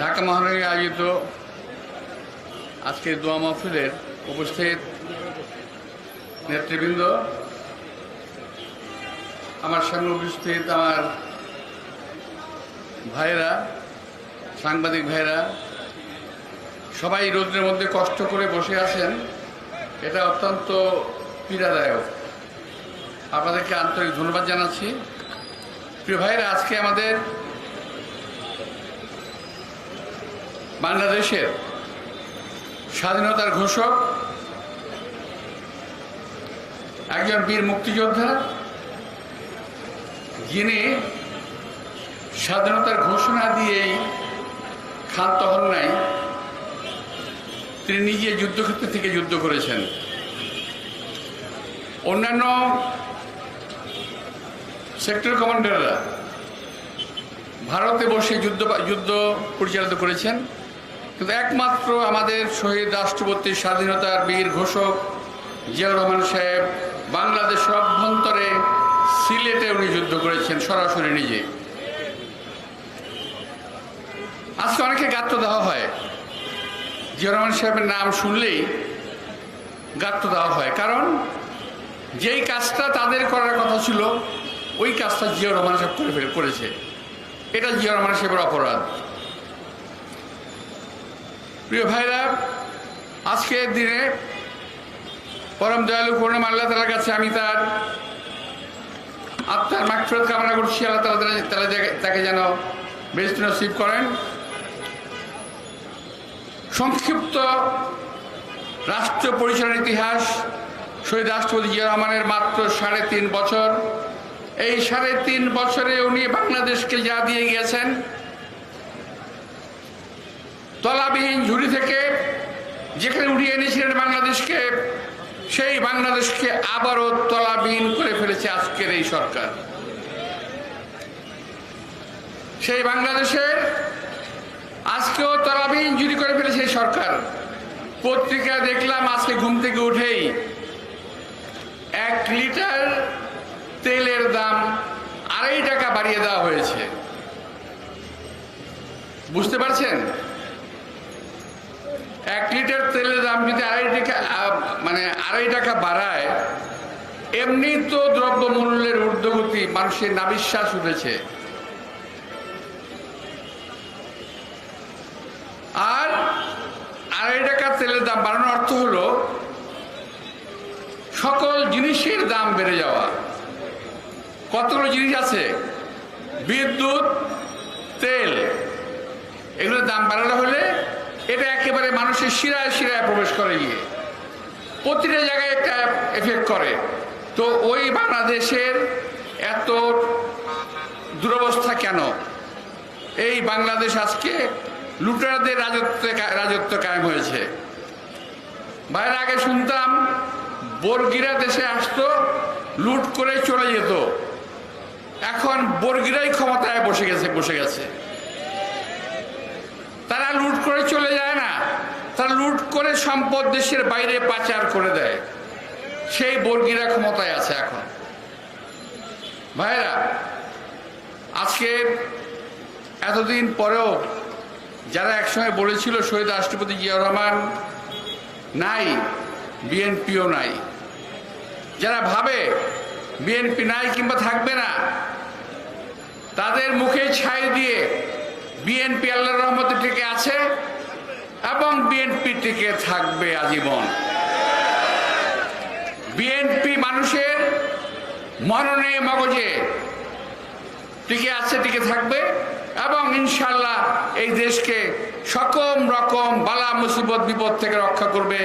ঢাকা মহানগরী আয়োজিত আজকের দোয়া মাহফিলের উপস্থিত নেতৃবৃন্দ, আমার সঙ্গে উপস্থিত আমার ভাইরা সাংবাদিক ভাইরা সবাই রোদ্রের মধ্যে কষ্ট করে বসে আছেন, এটা অত্যন্ত পীড়াদায়ক। আপনাদেরকে আন্তরিক ধন্যবাদ জানাচ্ছি। প্রিয় ভাইরা, আজকে আমাদের বাংলাদেশের স্বাধীনতার ঘোষক একজন বীর মুক্তিযোদ্ধা, যিনি স্বাধীনতার ঘোষণা দিয়েই ক্ষান্ত হন নাই, তিনি নিজে যুদ্ধক্ষেত্র থেকে যুদ্ধ করেছেন। অন্যান্য সেক্টর কমান্ডাররা ভারতে বসে যুদ্ধ যুদ্ধ পরিচালিত করেছেন। কিন্তু একমাত্র আমাদের শহীদ রাষ্ট্রপতি স্বাধীনতার বীর ঘোষক জিয়াউর রহমান সাহেব বাংলাদেশের অভ্যন্তরে সিলেটে উনি যুদ্ধ করেছেন সরাসরি নিজে। আজকে অনেকে গাত্র দেওয়া হয়। জিয়াউর রহমান সাহেবের নাম শুনলেই গাত্র দেওয়া হয়। কারণ যেই কাজটা তাদের করার কথা ছিল ওই কাজটা জিয়া রহমান সাহেব করে ফেলে, করেছে। এটা জিয়া রহমান সাহেবের অপরাধ। প্রিয় ভাইরা, আজকের দিনে পরম দয়ালু করুণা আল্লাহ তালার কাছে আমি তার আত্মার মাকফরত কামনা করছি। আল্লাহ তালা তারা তাকে যেন বেস্ট নসিব করেন। সংক্ষিপ্ত রাষ্ট্র পরিচালনার ইতিহাস, শহীদ রাষ্ট্রপতি জিয়া রহমানের মাত্র সাড়ে তিন বছর। এই সাড়ে তিন বছরে উনি বাংলাদেশকে যা দিয়ে গিয়েছেন, তলাবিহীন ঝুড়ি থেকে যেখানে উঠিয়ে এনেছিলেন বাংলাদেশকে, সেই বাংলাদেশকে আবারও তলাবিহীন করে ফেলেছে আজকের এই সরকার। সেই বাংলাদেশের আজকেও তলাবিহীন ঝুড়ি করে ফেলেছে এই সরকার। পত্রিকা দেখলাম আজকে ঘুম থেকে উঠেই এক লিটার তেলের দাম আড়াই টাকা বাড়িয়ে দেওয়া হয়েছে। বুঝতে পারছেন? এক লিটার তেলের দাম যদি আড়াই টাকা মানে আড়াই টাকা বাড়ায়, এমনি তো দ্রব্য মূল্যের ঊর্ধ্বগতি মানুষের নাবিশ্বাস উঠেছে। আর আড়াই টাকা তেলের দাম বাড়ানোর অর্থ হলো, সকল জিনিসের দাম বেড়ে যাওয়া। কতগুলো জিনিস আছে? বিদ্যুৎ, তেল। এগুলোর দাম বাড়ানো হলে এটা একেবারে মানুষের শিরায় শিরায় প্রবেশ করে গিয়ে। প্রতিটা জায়গায় একটা এফেক্ট করে। তো ওই বাংলাদেশের এত দুরবস্থা কেন? এই বাংলাদেশ আজকে লুটারদের রাজত্ব রাজত্ব কায়েম হয়েছে। বাইরে আগে শুনতাম বর্গিরা দেশে আসতো, লুট করে চলে যেত। এখন বর্গিরাই ক্ষমতায় বসে গেছে বসে গেছে। তারা লুট করে চলে যায় না। তারা লুট করে সম্পদ দেশের বাইরে পাচার করে দেয়। সেই বর্গিরা ক্ষমতায় আছে এখন। ভাইরা, আজকে এতদিন পরেও যারা একসময় বলেছিল শহীদ রাষ্ট্রপতি জিয়াউর রহমান নাই, বিএনপিও নাই। যারা ভাবে বিএনপি নাই কিংবা থাকবে না তাদের মুখে ছাই দিয়ে বিএনপি আল্লাহ রহমতে টিকে আছে এবং বিএনপি টিকে থাকবে আজীবন। বিএনপি মানুষের মননে মগজে টিকে আছে, টিকে থাকবে এবং ইনশাল্লাহ এই দেশকে সকম রকম বালা, মুসিবত, বিপদ থেকে রক্ষা করবে।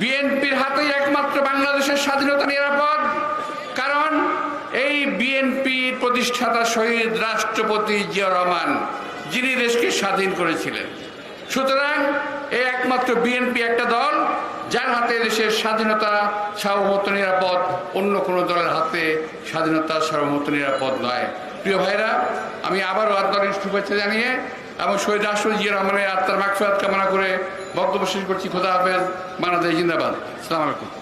বিএনপির হাতেই একমাত্র বাংলাদেশের স্বাধীনতা নিরাপদ, কারণ বিএনপির প্রতিষ্ঠাতা শহীদ রাষ্ট্রপতি জিয়া রহমান, যিনি দেশকে স্বাধীন করেছিলেন। সুতরাং এই একমাত্র বিএনপি একটা দল, যার হাতে দেশের স্বাধীনতা, সার্বভৌমত্ব, নিরাপদ, অন্য কোনো দলের হাতে স্বাধীনতা, সার্বভৌমত্ব, নিরাপদ নয়। প্রিয় ভাইরা, আমি আবারও আন্তরিক শুভেচ্ছা জানিয়ে এবং শহীদ রাষ্ট্রপতি জিয়া রহমানের আত্মার মাকফিরাত কামনা করে বক্তব্য শেষ করছি। খোদা হাফেজ, বাংলাদেশ জিন্দাবাদ। সালাম আলাইকুম।